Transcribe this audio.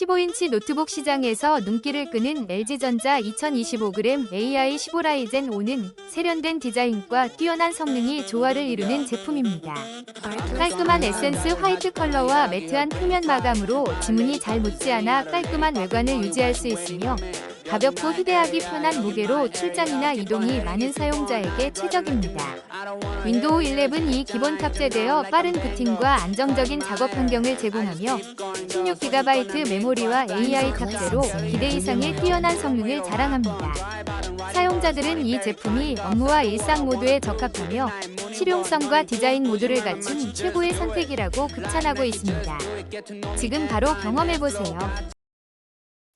15인치 노트북 시장에서 눈길을 끄는 LG전자 2025g AI15 라이젠 5는 세련된 디자인과 뛰어난 성능이 조화를 이루는 제품입니다. 깔끔한 에센스 화이트 컬러와 매트한 표면 마감으로 지문이 잘 묻지 않아 깔끔한 외관을 유지할 수 있으며 가볍고 휴대하기 편한 무게로 출장이나 이동이 많은 사용자에게 최적입니다. 윈도우 11이 기본 탑재되어 빠른 부팅과 안정적인 작업 환경을 제공하며 16GB 메모리와 AI 탑재로 기대 이상의 뛰어난 성능을 자랑합니다. 사용자들은 이 제품이 업무와 일상 모두에 적합하며 실용성과 디자인 모두를 갖춘 최고의 선택이라고 극찬하고 있습니다. 지금 바로 경험해보세요.